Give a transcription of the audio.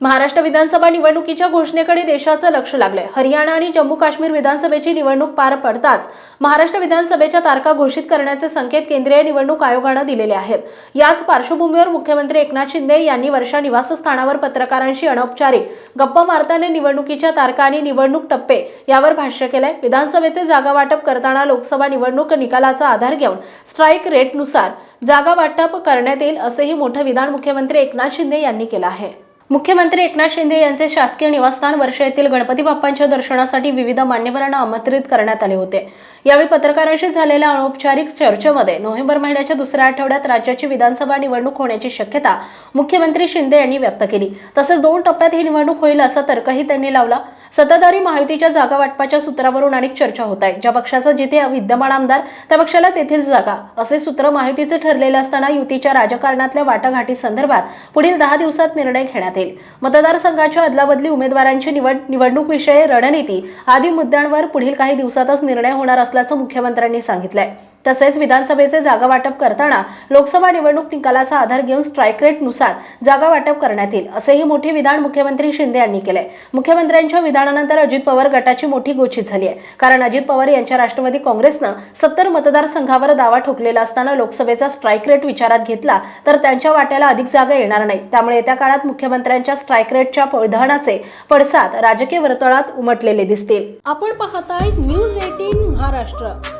महाराष्ट्र विधानसभा निवडणुकीच्या घोषणेकडे देशाचं लक्ष लागलंय. हरियाणा आणि जम्मू काश्मीर विधानसभेची निवडणूक पार पडताच महाराष्ट्र विधानसभेच्या तारखा घोषित करण्याचे संकेत केंद्रीय निवडणूक आयोगानं दिलेले आहेत. याच पार्श्वभूमीवर मुख्यमंत्री एकनाथ शिंदे यांनी वर्षा निवासस्थानावर पत्रकारांशी अनौपचारिक गप्पा मारताना निवडणुकीच्या तारखा आणि निवडणूक टप्पे यावर भाष्य केलंय. विधानसभेचे जागा वाटप करताना लोकसभा निवडणूक निकालाचा आधार घेऊन स्ट्राईक रेटनुसार जागा वाटप करण्यात येईल असेही मोठं विधान मुख्यमंत्री एकनाथ शिंदे यांनी केलं आहे. मुख्यमंत्री एकनाथ शिंदे यांचे शासकीय निवासस्थान वर्षा येथील गणपती बाप्पांच्या दर्शनासाठी विविध मान्यवरांना आमंत्रित करण्यात आले होते. यावेळी पत्रकारांशी झालेल्या अनौपचारिक चर्चेमध्ये नोव्हेंबर महिन्याच्या दुसऱ्या आठवड्यात राज्याची विधानसभा निवडणूक होण्याची शक्यता मुख्यमंत्री शिंदे यांनी व्यक्त केली. तसेच दोन टप्प्यात ही निवडणूक होईल असा तर्कही त्यांनी लावला. सत्ताधारी महायुतीच्या जागा वाटपाच्या सूत्रावरून अनेक चर्चा होत आहे. ज्या पक्षाचा जिथे विद्यमान आमदार त्या पक्षाला तेथील जागा असे सूत्र महायुतीचे ठरलेले असताना युतीच्या राजकारणातल्या वाटाघाटी संदर्भात पुढील दहा दिवसात निर्णय घेण्यात येईल. मतदारसंघाच्या अदलाबदली उमेदवारांची निवड निवडणूक विषय रणनीती आदी मुद्द्यांवर पुढील काही दिवसातच निर्णय होणार असल्याचं मुख्यमंत्र्यांनी सांगितलंय. तसेच विधानसभेचे जागा वाटप करताना लोकसभा निवडणूक निकालाचा आधार घेऊन स्ट्राईक रेटनुसार जागा वाटप करण्यात येईल असेही मोठे विधान मुख्यमंत्री शिंदे यांनी केले. मुख्यमंत्र्यांच्या विधानानंतर अजित पवार गटाची मोठी गोची झाली आहे. कारण अजित पवार यांच्या राष्ट्रवादी काँग्रेसनं सत्तर मतदारसंघावर दावा ठोकलेला असताना लोकसभेचा स्ट्राईक रेट विचारात घेतला तर त्यांच्या वाट्याला अधिक जागा येणार नाही. त्यामुळे येत्या काळात मुख्यमंत्र्यांच्या स्ट्राईक रेटच्या विधानाचे पडसाद राजकीय वर्तुळात उमटलेले दिसतील. आपण पाहताय न्यूज एटीन महाराष्ट्र.